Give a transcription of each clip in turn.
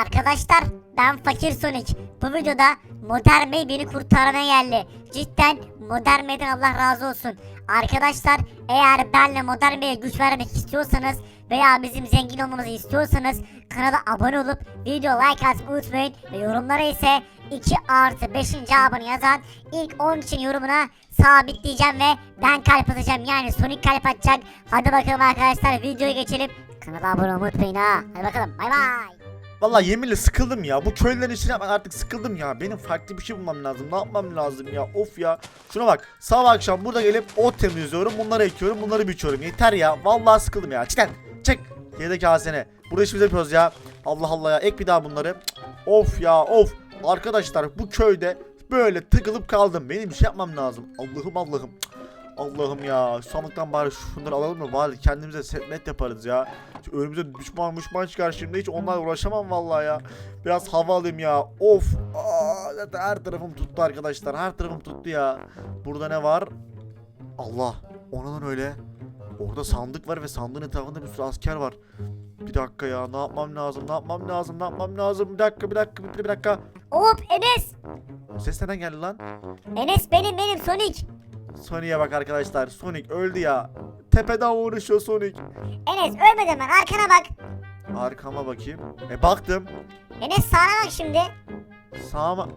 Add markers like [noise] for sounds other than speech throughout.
Arkadaşlar ben Fakir Sonic. Bu videoda Modern Bey beni kurtarmaya geldi. Cidden Modern Bey'den Allah razı olsun. Arkadaşlar eğer benle Modern Bey'e güç vermek istiyorsanız veya bizim zengin olmamızı istiyorsanız kanala abone olup video like atmayı unutmayın. Ve yorumlara ise 2 artı 5. abone yazan ilk 10 kişinin yorumuna sabitleyeceğim ve ben kalp atacağım. Yani Sonic kalp atacak. Hadi bakalım arkadaşlar videoya geçelim. Kanala abone olmayı unutmayın ha. Hadi bakalım bay bay. Vallahi yeminle sıkıldım ya. Bu köylülerin işine ben artık sıkıldım ya. Benim farklı bir şey bulmam lazım. Ne yapmam lazım ya? Of ya. Şuna bak. Sabah akşam burada gelip ot temizliyorum. Bunları ekiyorum. Bunları biçiyorum. Yeter ya. Vallahi sıkıldım ya. Çık lan. Çık. Yedek hasene. Burada işimizi yapıyoruz ya. Allah Allah ya. Ek bir daha bunları. Of ya of. Arkadaşlar bu köyde böyle tıkılıp kaldım. Benim bir şey yapmam lazım. Allah'ım Allah'ım. Cık. Allah'ım ya. Sandıktan bari şunları alalım mı? Bari kendimize setmet yaparız ya. Şu Önümüze düşman düşman çıkar şimdi hiç onlarla uğraşamam vallahi ya. Biraz hava alayım ya. Of. Aa, zaten her tarafım tuttu arkadaşlar. Her tarafım tuttu ya. Burada ne var? Allah. Onun öyle. Orada sandık var ve sandığın etrafında bir sürü asker var. Bir dakika ya. Ne yapmam lazım? Ne yapmam lazım? Ne yapmam lazım? Bir dakika, bir dakika, bir, bir dakika. Hop Enes. O ses nereden geldi lan? Enes benim benim Sonic. Sonic'e bak arkadaşlar. Sonic öldü ya. Tepeden vuruşuyor Sonic. Enes ölmedi hemen arkana bak. Arkama bakayım. E baktım. Enes sağına bak şimdi. Sağıma...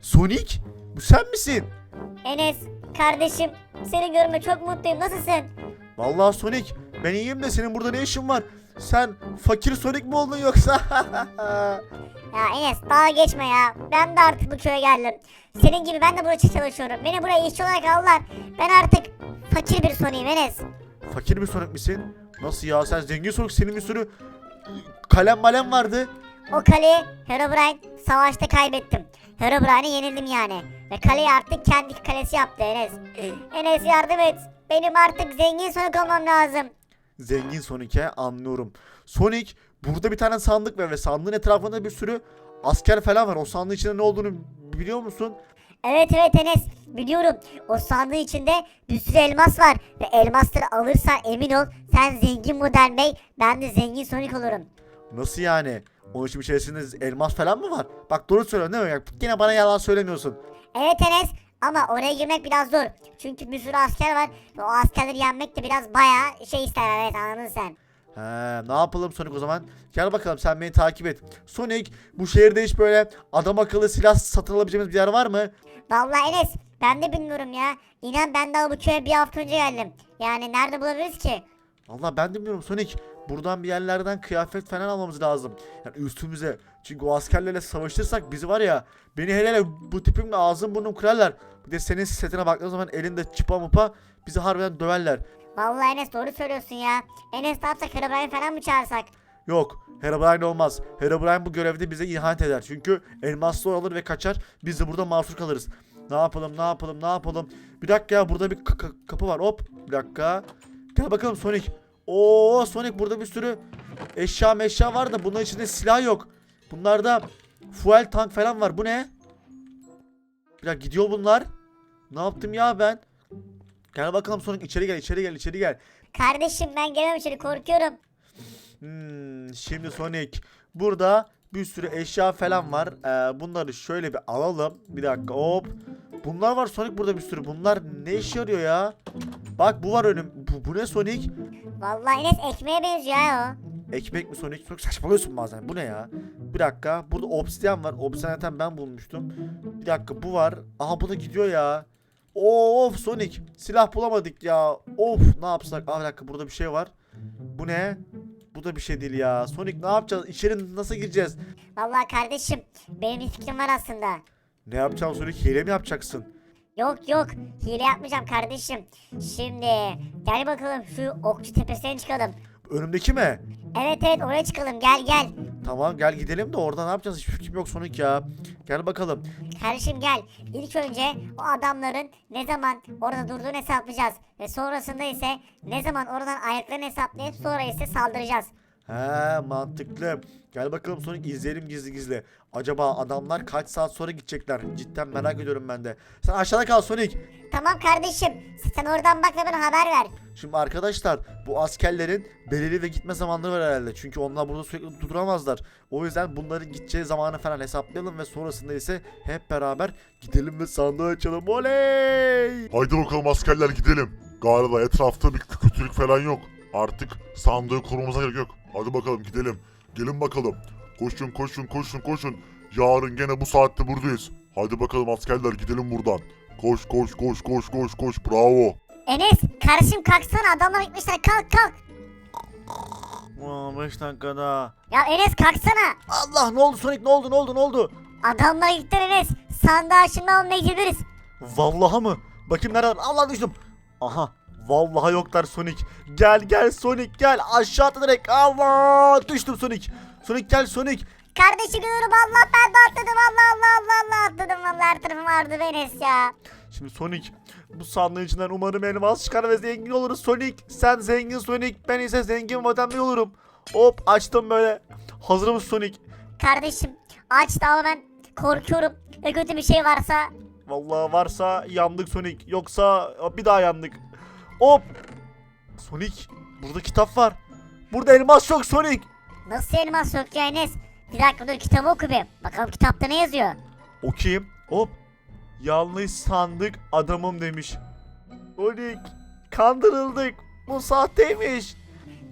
Sonic? Bu sen misin? Enes kardeşim seni görme çok mutluyum nasılsın? Vallahi Sonic ben iyiyim de senin burada ne işin var? Sen fakir Sonic mi oldun yoksa? [laughs] Ya Enes daha geçme ya. Ben de artık bu köye geldim. Senin gibi ben de burada çalışıyorum. Beni buraya işçi olarak aldılar. Ben artık fakir bir Sonic'im Enes. fakir bir Sonic misin? Nasıl ya sen zengin Sonic senin bir sürü kalem malem vardı. O kaleyi Herobrine savaşta kaybettim. Herobrine'e yenildim yani. Ve kaleyi artık kendi kalesi yaptı Enes. [clears throat] Enes yardım et. Benim artık zengin Sonic olmam lazım. Zengin Sonic'e anlıyorum. Sonic burada bir tane sandık var ve sandığın etrafında bir sürü asker falan var. O sandığın içinde ne olduğunu biliyor musun? Evet evet Enes biliyorum. O sandığın içinde bir sürü elmas var. Ve elmasları alırsan emin ol sen zengin model bey ben de zengin Sonic olurum. Nasıl yani? Onun için içerisinde elmas falan mı var? Bak doğru söylüyorsun değil mi? Bak, Yine bana yalan söylemiyorsun. Evet Enes ama oraya girmek biraz zor. Çünkü bir sürü asker var ve o askerleri yenmek de biraz bayağı şey ister evet anladın sen. He, ne yapalım Sonic o zaman? Gel bakalım sen beni takip et. Sonic bu şehirde hiç böyle adam akıllı silah satın alabileceğimiz bir yer var mı? Vallahi Enes ben de bilmiyorum ya. İnan ben daha bu köye bir hafta önce geldim. Yani nerede bulabiliriz ki? Allah ben de bilmiyorum Sonic. Buradan bir yerlerden kıyafet falan almamız lazım. Yani üstümüze. Çünkü o askerlerle savaşırsak bizi var ya. Beni hele hele bu tipimle ağzım burnum kırarlar. Bir de senin setine baktığın zaman elinde çıpa mupa bizi harbiden döverler. Vallahi Enes doğru söylüyorsun ya. Enes ne yapsak Herobrine falan mı çağırsak? Yok Herobrine olmaz. Herobrine bu görevde bize ihanet eder. Çünkü elmaslı alır ve kaçar. Biz de burada mahsur kalırız. Ne yapalım ne yapalım ne yapalım. Bir dakika ya burada bir ka- ka- kapı var hop. Bir dakika. Gel bakalım Sonic. Oo Sonic burada bir sürü eşya meşya var da bunun içinde silah yok. Bunlarda fuel tank falan var. Bu ne? Bir dakika gidiyor bunlar. Ne yaptım ya ben? Gel bakalım Sonic içeri gel içeri gel içeri gel. Kardeşim ben gelemem içeri korkuyorum. Hmm, şimdi Sonic burada bir sürü eşya falan var. Ee, bunları şöyle bir alalım. Bir dakika hop. Bunlar var Sonic burada bir sürü. Bunlar ne işe yarıyor ya? Bak bu var önüm. Bu, bu ne Sonic? Vallahi Enes ekmeğe benziyor ya o. Ekmek mi Sonic? Çok saçmalıyorsun bazen. Bu ne ya? Bir dakika. Burada obsidian var. Obsidian zaten ben bulmuştum. Bir dakika bu var. Aha bu da gidiyor ya. Of Sonic. Silah bulamadık ya. Of ne yapsak? Aa bir dakika burada bir şey var. Bu ne? Bu da bir şey değil ya. Sonic ne yapacağız? İçeri nasıl gireceğiz? Vallahi kardeşim benim bir fikrim var aslında. Ne yapacağım Sonic? Hile mi yapacaksın? Yok yok hile yapmayacağım kardeşim. Şimdi gel bakalım şu okçu tepesine çıkalım. Önümdeki mi? Evet evet oraya çıkalım gel gel. Tamam gel gidelim de orada ne yapacağız? Hiçbir fikrim yok Sonic ya. Gel bakalım. Kardeşim gel. İlk önce o adamların ne zaman orada durduğunu hesaplayacağız. Ve sonrasında ise ne zaman oradan ayaklarını hesaplayıp sonra ise saldıracağız. He mantıklı. Gel bakalım Sonic izleyelim gizli gizli. Acaba adamlar kaç saat sonra gidecekler? Cidden merak ediyorum ben de. Sen aşağıda kal Sonic. Tamam kardeşim. Sen oradan bak ve bana haber ver. Şimdi arkadaşlar bu askerlerin belirli ve gitme zamanları var herhalde. Çünkü onlar burada sürekli duramazlar. O yüzden bunların gideceği zamanı falan hesaplayalım ve sonrasında ise hep beraber gidelim ve sandığı açalım. Oley! Haydi bakalım askerler gidelim. Galiba etrafta bir kötülük falan yok. Artık sandığı korumamıza gerek yok. Hadi bakalım gidelim. Gelin bakalım. Koşun koşun koşun koşun. Yarın gene bu saatte buradayız. Hadi bakalım askerler gidelim buradan. Koş koş koş koş koş koş bravo. Enes kardeşim kalksana adamlar gitmişler kalk kalk. 5 dakikada. Ya Enes kalksana. Allah ne oldu Sonic ne oldu ne oldu ne oldu? Adamlar gitti Enes. Sandığı şimdi almaya gidebiliriz. Vallahi mı? Bakayım nerede var? Allah düştüm. Aha. Vallahi yoklar Sonic. Gel gel Sonic gel. Aşağı atla direkt. Allah düştüm Sonic. Sonic gel Sonic. Kardeşim diyorum Allah ben de atladım Allah Allah Allah Allah atladım Allah her tarafım be Enes ya. Şimdi Sonic bu sandığın umarım elmas çıkar ve zengin oluruz Sonic. Sen zengin Sonic ben ise zengin vatandaş olurum. Hop açtım böyle. Hazır mısın Sonic? Kardeşim aç da ama ben korkuyorum. Ve kötü bir şey varsa Vallahi varsa yandık Sonic. Yoksa bir daha yandık. Hop. Sonic burada kitap var. Burada elmas yok Sonic. nasıl elmas yok ya Enes? Bir dakika dur kitabı oku bir. Bakalım kitapta ne yazıyor? Okuyayım. Hop. Yanlış sandık adamım demiş. Sonic kandırıldık. Bu sahteymiş.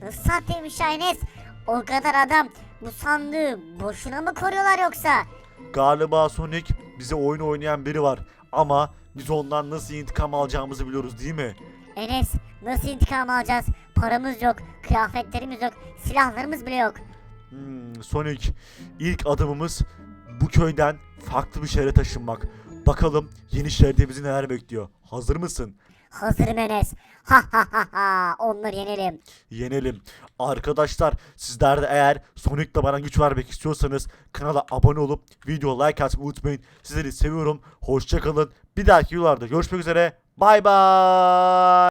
Nasıl sahteymiş ya Enes? O kadar adam bu sandığı boşuna mı koruyorlar yoksa? Galiba Sonic bize oyun oynayan biri var. Ama biz ondan nasıl intikam alacağımızı biliyoruz değil mi? Enes nasıl intikam alacağız? Paramız yok, kıyafetlerimiz yok, silahlarımız bile yok. Hmm, Sonic ilk adımımız bu köyden farklı bir şehre taşınmak. Bakalım yeni şehirde bizi neler bekliyor. Hazır mısın? Hazırım Enes. Ha ha ha ha. Onları yenelim. Yenelim. Arkadaşlar sizler de eğer Sonic'la bana güç vermek istiyorsanız kanala abone olup video like atmayı unutmayın. Sizleri seviyorum. Hoşçakalın. Bir dahaki videolarda görüşmek üzere. Bay bay.